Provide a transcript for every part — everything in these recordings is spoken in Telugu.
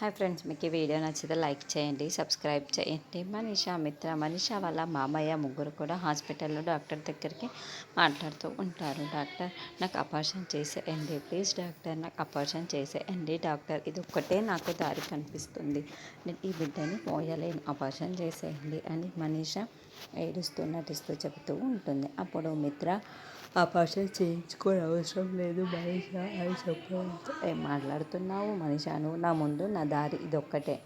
హాయ్ ఫ్రెండ్స్ మీకు ఈ వీడియో నచ్చితే లైక్ చేయండి సబ్స్క్రైబ్ చేయండి. మనీషా మిత్ర మనీషా వాళ్ళ మామయ్య ముగ్గురు కూడా హాస్పిటల్లో డాక్టర్ దగ్గరికి మాట్లాడుతూ ఉంటారు. డాక్టర్ నాకు అపార్షన్ చేసేయండి ప్లీజ్ డాక్టర్ నాకు అపార్షన్ చేసేయండి. డాక్టర్ ఇది ఒక్కటే నాకు దారి కనిపిస్తుంది. నేను ఈ బిడ్డని మోయలేను అపార్షన్ చేసేయండి అని మనీషా ఏడుస్తూ నటిస్తూ చెబుతూ ఉంటుంది. అప్పుడు మిత్ర అపార్షన్ చేయించుకోని అవసరం లేదు. మనీషా అని చెప్పడంతో ఏం మాట్లాడుతున్నావు? మనీషా నువ్వు నా ముందు నా దారి ఇదొక్కటే.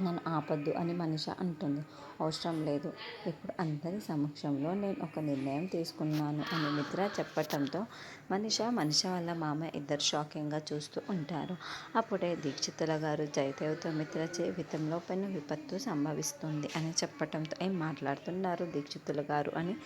నన్ను ఆపద్దు అని మనిష అంటుంది. అవసరం లేదు. ఇప్పుడు అందరి సమక్షంలో నేను ఒక నిర్ణయం తీసుకున్నాను అని మిత్ర చెప్పటంతో మనిష మనిష వాళ్ళ మామ ఇద్దరు షాకింగ్గా చూస్తూ ఉంటారు. అప్పుడే దీక్షితుల గారు జయదేవ్తో మిత్ర జీవితంలో పైన విపత్తు సంభవిస్తుంది అని చెప్పటంతో ఏం మాట్లాడుతున్నారు దీక్షితుల గారు అని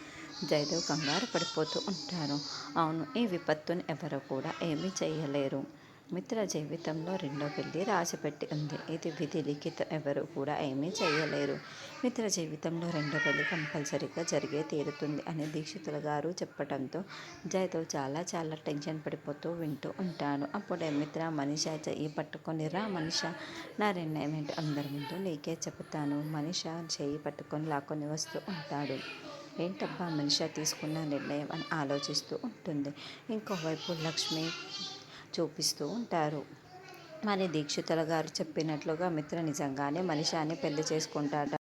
జయదేవ్ కంగారు పడిపోతూ ఉంటారు. అవును ఈ విపత్తుని ఎవరు కూడా ఏమీ చేయలేరు. మిత్ర జీవితంలో రెండో పెళ్ళి రాసిపెట్టి ఉంది. ఇది విధి లిఖిత. ఎవరు కూడా ఏమీ చేయలేరు మిత్ర జీవితంలో రెండో పెళ్ళి కంపల్సరీగా జరిగే తీరుతుంది అని దీక్షితుల గారు చెప్పడంతో జయతో చాలా చాలా టెన్షన్ పడిపోతూ వింటూ ఉంటాను. అప్పుడే మిత్ర మనిష చెయ్యి పట్టుకొని రా మనిష నా నిర్ణయం ఏంటి? అందరి ముందు నీకే చెప్తాను మనిష చెయ్యి పట్టుకొని లాక్కొని వస్తూ ఉంటాడు. ఏంటబ్బా మనిష తీసుకున్న నిర్ణయం అని ఆలోచిస్తూ ఉంటుంది. ఇంకోవైపు లక్ష్మి చూపిస్తూ ఉంటారు. మరి దీక్షితుల గారు చెప్పినట్లుగా మిత్ర నిజంగానే మనిషాన్ని పెళ్ళి చేసుకుంటాడ